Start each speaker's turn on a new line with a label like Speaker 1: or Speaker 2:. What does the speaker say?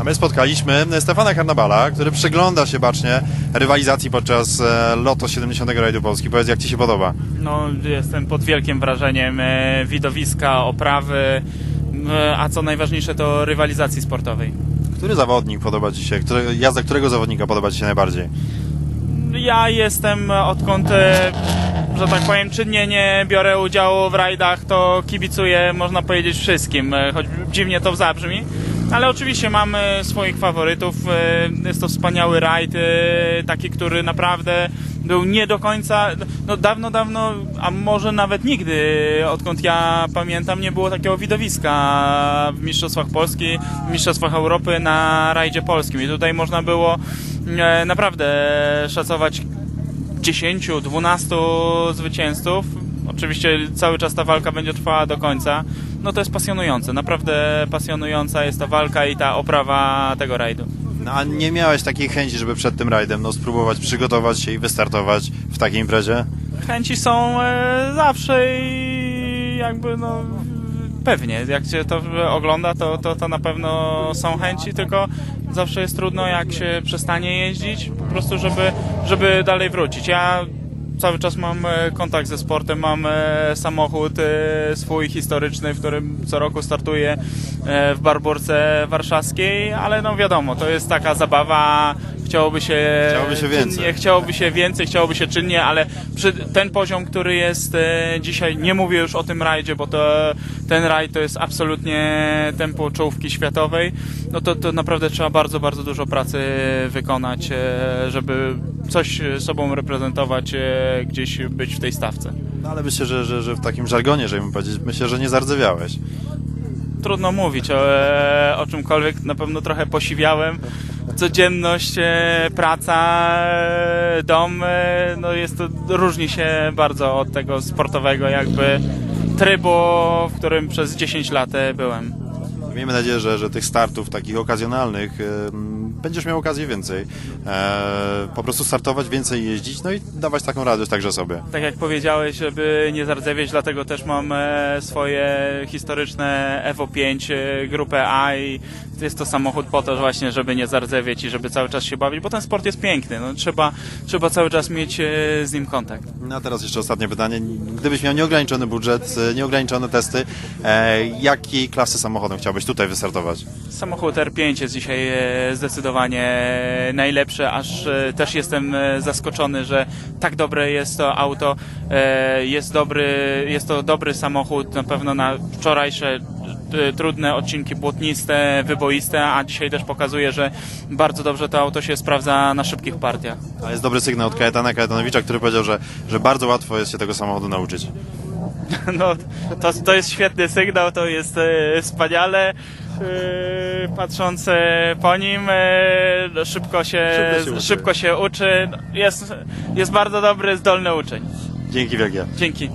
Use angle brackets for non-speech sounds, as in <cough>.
Speaker 1: A my spotkaliśmy Stefana Karnabala, który przygląda się bacznie rywalizacji podczas e, Loto 70 Rajdu Polski. Powiedz, jak Ci się podoba?
Speaker 2: No, jestem pod wielkim wrażeniem e, widowiska, oprawy, e, a co najważniejsze to rywalizacji sportowej.
Speaker 1: Który zawodnik podoba Ci się? Który, jazda którego zawodnika podoba Ci się najbardziej?
Speaker 2: Ja jestem odkąd, że tak powiem, czynnie nie biorę udziału w rajdach, to kibicuję, można powiedzieć, wszystkim, choć dziwnie to zabrzmi. Ale oczywiście mamy swoich faworytów. e, Jest to wspaniały rajd, e, taki, który naprawdę był nie do końca, no dawno, dawno, a może nawet nigdy, odkąd ja pamiętam, nie było takiego widowiska w Mistrzostwach Polski, w Mistrzostwach Europy na rajdzie polskim. I tutaj można było e, naprawdę szacować 10-12 zwycięzców. Oczywiście cały czas ta walka będzie trwała do końca. No to jest pasjonujące, naprawdę pasjonująca jest ta walka i ta oprawa tego rajdu.
Speaker 1: No, a nie miałeś takiej chęci, żeby przed tym rajdem no, spróbować przygotować się i wystartować w takiej imprezie?
Speaker 2: Chęci są e, zawsze i jakby no pewnie, jak się to ogląda, to, to, to na pewno są chęci, tylko zawsze jest trudno, jak się przestanie jeździć, po prostu, żeby, żeby dalej wrócić. Ja cały czas mam e, kontakt ze sportem, mam e, samochód e, swój historyczny, w którym co roku startuję w Barborce Warszawskiej, ale no wiadomo, to jest taka zabawa, chciałoby się,
Speaker 1: Chciałoby się więcej.
Speaker 2: czynnie, chciałoby się więcej, chciałoby się czynnie, ale przy ten poziom, który jest dzisiaj, nie mówię już o tym rajdzie, bo to, ten rajd to jest absolutnie tempo czołówki światowej, no to, to naprawdę trzeba bardzo, bardzo dużo pracy wykonać, żeby coś sobą reprezentować, e, gdzieś być w tej stawce.
Speaker 1: No, ale myślę, że, że, że w takim żargonie, żeby powiedzieć, myślę, że nie zardzewiałeś.
Speaker 2: Trudno mówić o, e, o czymkolwiek, na pewno trochę posiwiałem. Codzienność, e, praca, e, dom, e, no jest to, różni się bardzo od tego sportowego jakby trybu, w którym przez 10 lat e, byłem.
Speaker 1: Miejmy nadzieję, że, że tych startów takich okazjonalnych będziesz miał okazję więcej. E, po prostu startować, więcej jeździć, no i dawać taką radość także sobie.
Speaker 2: Tak jak powiedziałeś, żeby nie zardzewieć, dlatego też mam e, swoje historyczne Evo 5, e, grupę A i jest to samochód po to właśnie, żeby nie zardzewieć i żeby cały czas się bawić, bo ten sport jest piękny, no, trzeba, trzeba cały czas mieć z nim kontakt.
Speaker 1: No a teraz jeszcze ostatnie pytanie. Gdybyś miał nieograniczony budżet, nieograniczone testy, jakiej klasy samochodem chciałbyś tutaj wystartować?
Speaker 2: Samochód R5 jest dzisiaj e, zdecydowanie najlepszy, aż e, też jestem e, zaskoczony, że tak dobre jest to auto. Jest dobry, jest to dobry samochód na pewno na wczorajsze trudne odcinki błotniste, wyboiste, a dzisiaj też pokazuje, że bardzo dobrze to auto się sprawdza na szybkich partiach.
Speaker 1: A jest dobry sygnał od Kajetana Kajetanowicza, który powiedział, że, że bardzo łatwo jest się tego samochodu nauczyć. <laughs>
Speaker 2: No, to, to jest świetny sygnał, to jest e, wspaniale. E, patrząc e, po nim, e, no, szybko, się,
Speaker 1: Szybko się uczy.
Speaker 2: szybko się uczy. Jest, jest bardzo dobry, zdolny uczeń.
Speaker 1: Dzięki wielkie.
Speaker 2: Dzięki.